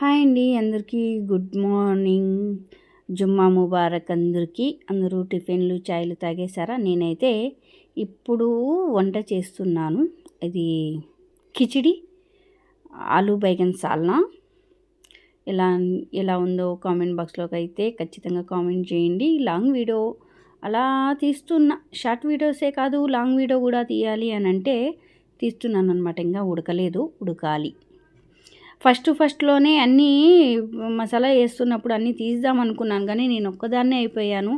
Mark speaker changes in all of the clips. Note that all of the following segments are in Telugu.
Speaker 1: హాయ్ అండి అందరికీ గుడ్ మార్నింగ్. జుమ్మా ముబారక్ అందరికీ. అందరూ టిఫిన్లు చాయ్లు తాగేశారా? నేనైతే ఇప్పుడు వంట చేస్తున్నాను. ఇది కిచిడి ఆలు బైగన్ సాల్నా. ఎలా ఎలా ఉందో కామెంట్ బాక్స్లోకి అయితే ఖచ్చితంగా కామెంట్ చేయండి. లాంగ్ వీడియో అలా తీస్తున్నా. షార్ట్ వీడియోసే కాదు లాంగ్ వీడియో కూడా తీయాలి అని అంటే తీస్తున్నాను అనమాట ఇంకా ఉడకలేదు ఉడకాలి. ఫస్ట్ ఫస్ట్లోనే అన్నీ మసాలా వేస్తున్నప్పుడు అన్నీ తీద్దాం అనుకున్నాను కానీ నేను ఒక్కదాన్నే అయిపోయాను.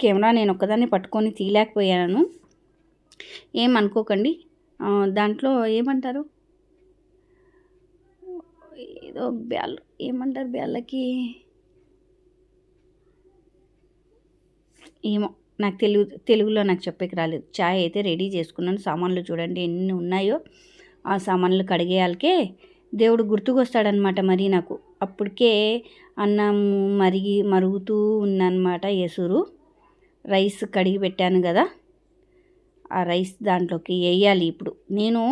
Speaker 1: కెమెరా నేను ఒక్కదాన్నే పట్టుకొని తీయలేకపోయాను. ఏమనుకోకండి. దాంట్లో ఏమంటారు? ఏదో బ్యాల్ ఏమంటారు బ్యాళ్ళకి? ఏమో నాకు తెలుగు తెలుగులో నాకు చెప్పేకి రాలేదు. చాయ్ అయితే రెడీ చేసుకున్నాను. సామాన్లు చూడండి ఎన్ని ఉన్నాయో. ఆ సామాన్లు కడిగేయాలకే దేవుడు గుర్తుకొస్తాడనమాట మరి నాకు. అప్పటికే అన్నం మరిగి మరుగుతూ ఉందన్నమాట ఎసురు రైస్ కడిగి పెట్టాను కదా ఆ రైస్ దాంట్లోకి వేయాలి ఇప్పుడు. నేను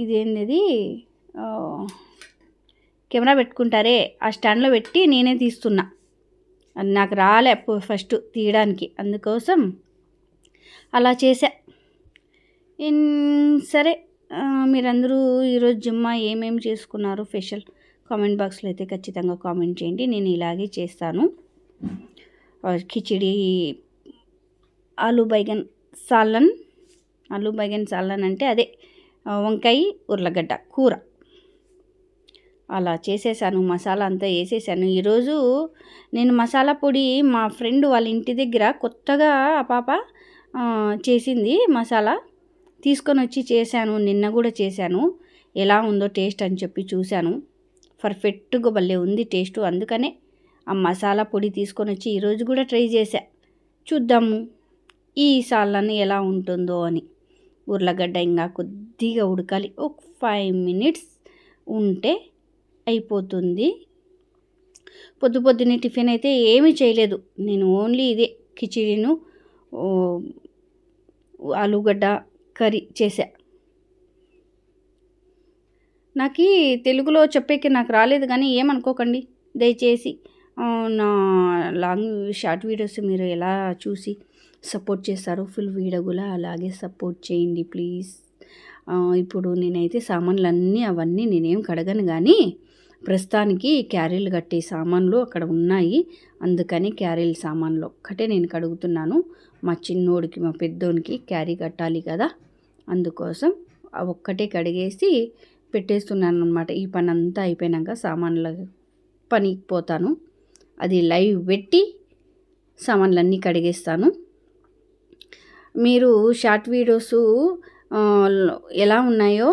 Speaker 1: ఇదేంది కెమెరా పెట్టుకుంటారే ఆ స్టాండ్లో పెట్టి నేనే తీస్తున్నా. అది నాకు రాలే ఫస్ట్ తీయడానికి. అందుకోసం అలా చేసా సరే మీరందరూ ఈరోజు జుమ్మా ఏమేమి చేసుకున్నారు? స్పెషల్ కామెంట్ బాక్స్లో అయితే ఖచ్చితంగా కామెంట్ చేయండి. నేను ఇలాగే చేస్తాను. కిచిడి ఆలు బైగన్ సాలన్. ఆలు బైగన్ సాలన్ అంటే అదే వంకాయ ఉర్లగడ్డ కూర. అలా చేసేసాను మసాలా అంతా వేసేసాను. ఈరోజు నేను మసాలా పొడి మా ఫ్రెండ్ వాళ్ళ ఇంటి దగ్గర కొత్తగా ఆ పాప చేసింది మసాలా. తీసుకొని వచ్చి చేశాను నిన్న కూడా చేశాను. ఎలా ఉందో టేస్ట్ అని చెప్పి చూశాను. పర్ఫెక్ట్గా భలే ఉంది టేస్ట్. అందుకనే ఆ మసాలా పొడి తీసుకొని వచ్చి ఈరోజు కూడా ట్రై చేశా. చూద్దాము ఈ సాల్లని ఎలా ఉంటుందో అని. ఉర్లగడ్డ ఇంకా కొద్దిగా ఉడకాలి. ఒక ఫైవ్ మినిట్స్ ఉంటే అయిపోతుంది. పొద్దు పొద్దున్నే టిఫిన్ అయితే ఏమీ చేయలేదు. నేను ఓన్లీ ఇదే కిచిడీను ఆలుగడ్డ కర్రీ చేశా. నాకు తెలుగులో చెప్పేకి నాకు రాలేదు కానీ ఏమనుకోకండి. దయచేసి నా లాంగ్ షార్ట్ వీడియోస్ మీరు ఎలా చూసి సపోర్ట్ చేస్తారో ఫుల్ వీడియో కూడా అలాగే సపోర్ట్ చేయండి ప్లీజ్. ఇప్పుడు నేనైతే సామాన్లు అన్నీ అవన్నీ నేనేం కడగను కానీ ప్రస్తుతానికి క్యారీలు కట్టే సామాన్లు అక్కడ ఉన్నాయి. అందుకని క్యారీల సామాన్లు ఒక్కటే నేను కడుగుతున్నాను. మా చిన్నోడికి మా పెద్దోడికి క్యారీ కట్టాలి కదా. అందుకోసం ఒక్కటే కడిగేసి పెట్టేస్తున్నాను అనమాట ఈ పని అంతా అయిపోయినాక సామాన్ల పనికి పోతాను. అది లైవ్ పెట్టి సామాన్లన్నీ కడిగేస్తాను. మీరు షార్ట్ వీడియోస్ ఎలా ఉన్నాయో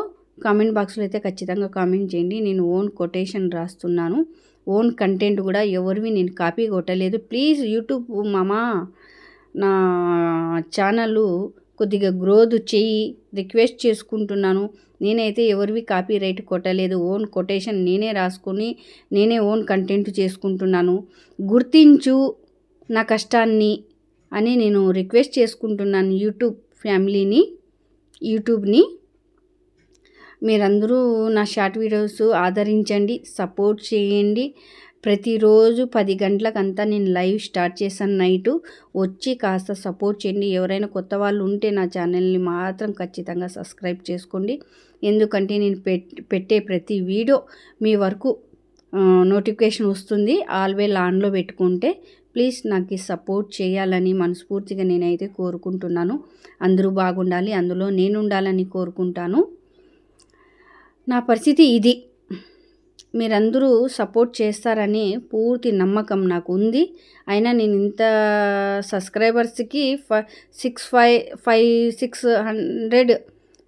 Speaker 1: కామెంట్ బాక్స్లో అయితే ఖచ్చితంగా కామెంట్ చేయండి. నేను ఓన్ కొటేషన్ రాస్తున్నాను. ఓన్ కంటెంట్ కూడా ఎవరివి నేను కాపీ కొట్టలేదు. ప్లీజ్ యూట్యూబ్ మామా నా ఛానల్ కొద్దిగా గ్రోత్ చెయ్యి రిక్వెస్ట్ చేసుకుంటున్నాను. నేనైతే ఎవరివి కాపీ రైట్ కొట్టలేదు. ఓన్ కొటేషన్ నేనే రాసుకొని నేనే ఓన్ కంటెంట్ చేసుకుంటున్నాను. గుర్తించు నా కష్టాన్ని అని నేను రిక్వెస్ట్ చేసుకుంటున్నాను యూట్యూబ్ ఫ్యామిలీని యూట్యూబ్ని మీరందరూ నా షార్ట్ వీడియోస్ ఆదరించండి సపోర్ట్ చేయండి. ప్రతిరోజు పది గంటలకంతా నేను లైవ్ స్టార్ట్ చేశాను నైటు. వచ్చి కాస్త సపోర్ట్ చేయండి. ఎవరైనా కొత్త వాళ్ళు ఉంటే నా ఛానల్ని మాత్రం ఖచ్చితంగా సబ్స్క్రైబ్ చేసుకోండి. ఎందుకంటే నేను పెట్టే ప్రతి వీడియో మీ వరకు నోటిఫికేషన్ వస్తుంది. ఆల్వేల్ ఆన్లో పెట్టుకుంటే ప్లీజ్ నాకు సపోర్ట్ చేయాలని మనస్ఫూర్తిగా నేనైతే కోరుకుంటున్నాను. అందరూ బాగుండాలి. అందులో నేను ఉండాలని కోరుకుంటాను. నా పరిస్థితి ఇది. మీరందరూ సపోర్ట్ చేస్తారని పూర్తి నమ్మకం నాకు ఉంది అయినా నేను ఇంత సబ్స్క్రైబర్స్కి ఫ six five five six hundred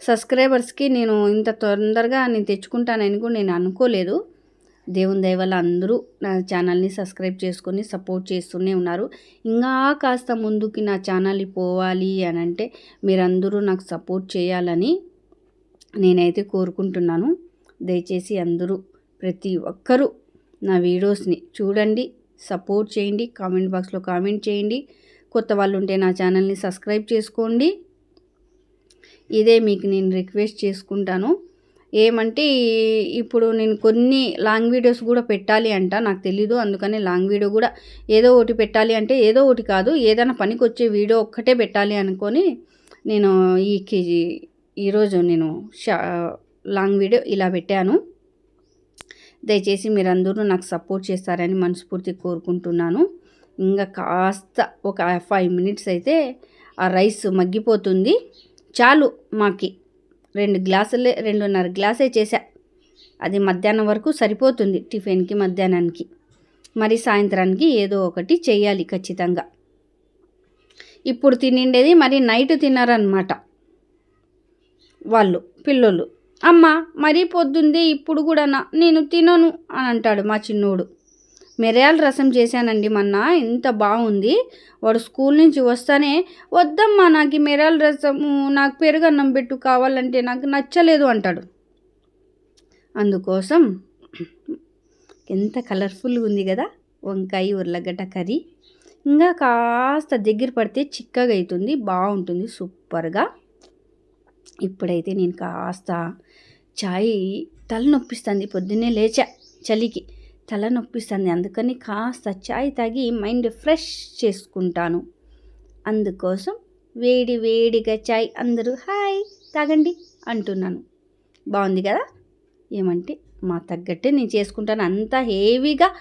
Speaker 1: సబ్స్క్రైబర్స్కి నేను ఇంత తొందరగా నేను తెచ్చుకుంటానని కూడా నేను అనుకోలేదు. దేవుని దయ వల్ల అందరూ నా ఛానల్ని సబ్స్క్రైబ్ చేసుకొని సపోర్ట్ చేస్తూనే ఉన్నారు. ఇంకా కాస్త ముందుకి నా ఛానల్ పోవాలి అని అంటే మీరందరూ నాకు సపోర్ట్ చేయాలని నేనైతే కోరుకుంటున్నాను. దయచేసి అందరూ ప్రతి ఒక్కరూ నా వీడియోస్ని చూడండి సపోర్ట్ చేయండి కామెంట్ బాక్స్లో కామెంట్ చేయండి. కొత్త వాళ్ళు ఉంటే నా ఛానల్ని సబ్స్క్రైబ్ చేసుకోండి. ఇదే మీకు నేను రిక్వెస్ట్ చేసుకుంటాను. ఏమంటే ఇప్పుడు నేను కొన్ని లాంగ్ వీడియోస్ కూడా పెట్టాలి అంట నాకు తెలీదు. అందుకని లాంగ్ వీడియో కూడా ఏదో ఒకటి పెట్టాలి అంటే ఏదో ఒకటి కాదు ఏదైనా పనికి వచ్చే వీడియో ఒక్కటే పెట్టాలి అనుకొని నేను ఈ కేజీ ఈరోజు నేను షా లాంగ్ వీడియో ఇలా పెట్టాను. దయచేసి మీరందరూ నాకు సపోర్ట్ చేస్తారని మనస్ఫూర్తి కోరుకుంటున్నాను. ఇంకా కాస్త ఒక ఫైవ్ మినిట్స్ అయితే ఆ రైస్ మగ్గిపోతుంది. చాలు మాకి. రెండు గ్లాసులే రెండున్నర గ్లాసే చేశా. అది మధ్యాహ్నం వరకు సరిపోతుంది టిఫిన్కి మధ్యాహ్నానికి. మరి సాయంత్రానికి ఏదో ఒకటి చేయాలి ఖచ్చితంగా. ఇప్పుడు తినిండేది మరి నైట్ తిన్నారనమాట వాళ్ళు పిల్లోళ్ళు. అమ్మ మరీ పొద్దుంది ఇప్పుడు కూడానా? నేను తినను అని అంటాడు మా చిన్నోడు. మిరియాల రసం చేశానండి మొన్న ఎంత బాగుంది వాడు స్కూల్ నుంచి వస్తానే వద్దమ్మా నాకు ఈ మిరియాల రసము నాకు పెరుగన్నం పెట్టు కావాలంటే నాకు నచ్చలేదు అంటాడు. అందుకోసం ఎంత కలర్ఫుల్గా ఉంది కదా వంకాయ ఉర్లగడ్డ కర్రీ. ఇంకా కాస్త దగ్గర పడితే చిక్కగా అవుతుంది బాగుంటుంది సూపర్గా. ఇప్పుడైతే నేను కాస్త చాయ్ తల నొప్పిస్తుంది పొద్దున్నే లేచా చలికి. తల నొప్పిస్తుంది అందుకని కాస్త చాయ్ తాగి మైండ్ ఫ్రెష్ చేసుకుంటాను. అందుకోసం వేడి వేడిగా చాయ్ అందరూ హాయ్ తాగండి అంటున్నాను. బాగుంది కదా? ఏమంటే మా తగ్గట్టే నేను చేసుకుంటాను. అంత హేవీగా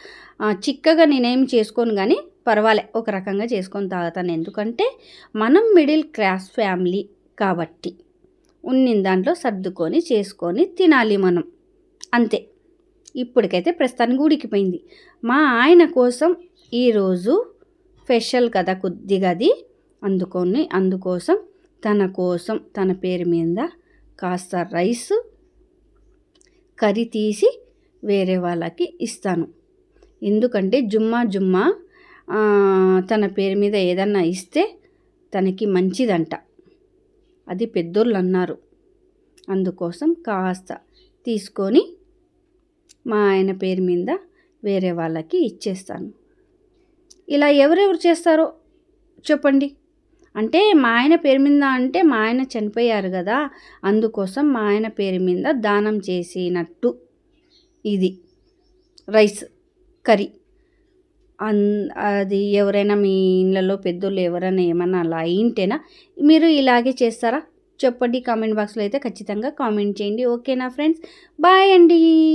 Speaker 1: చిక్కగా నేనేం చేసుకోను కానీ పర్వాలే. ఒక రకంగా చేసుకొని తాగుతాను. ఎందుకంటే మనం మిడిల్ క్లాస్ ఫ్యామిలీ కాబట్టి. ఉన్నిన దాంట్లో సర్దుకొని చేసుకొని తినాలి మనం. అంతే. ఇప్పటికైతే ప్రస్తుతానికి ఉడికిపోయింది మా ఆయన కోసం ఈరోజు స్పెషల్ కదా కొద్దిగా అది. అందుకొని అందుకోసం తన కోసం తన పేరు మీద కాస్త రైస్ కర్రీ తీసి వేరే వాళ్ళకి ఇస్తాను. ఎందుకంటే జుమ్మా జుమ్మా తన పేరు మీద ఏదన్నా ఇస్తే తనకి మంచిదంట. అది పెద్దోళ్ళు అన్నారు అందుకోసం కాస్త తీసుకొని మా ఆయన పేరు మీద వేరే వాళ్ళకి ఇచ్చేస్తాను. ఇలా ఎవరెవరు చేస్తారో చెప్పండి. అంటే మా ఆయన పేరు మీద అంటే మా ఆయన చనిపోయారు కదా అందుకోసం మా ఆయన పేరు మీద దానం చేసినట్టు ఇది రైస్ కర్రీ. అన్ అది ఎవరైనా మీ ఇళ్ళలో పెద్దోళ్ళు ఎవరైనా ఏమన్నా అలా అయింటేనా మీరు ఇలాగే చేస్తారా? చెప్పండి కామెంట్ బాక్స్లో అయితే ఖచ్చితంగా కామెంట్ చేయండి. ఓకేనా ఫ్రెండ్స్? బాయ్ అండి!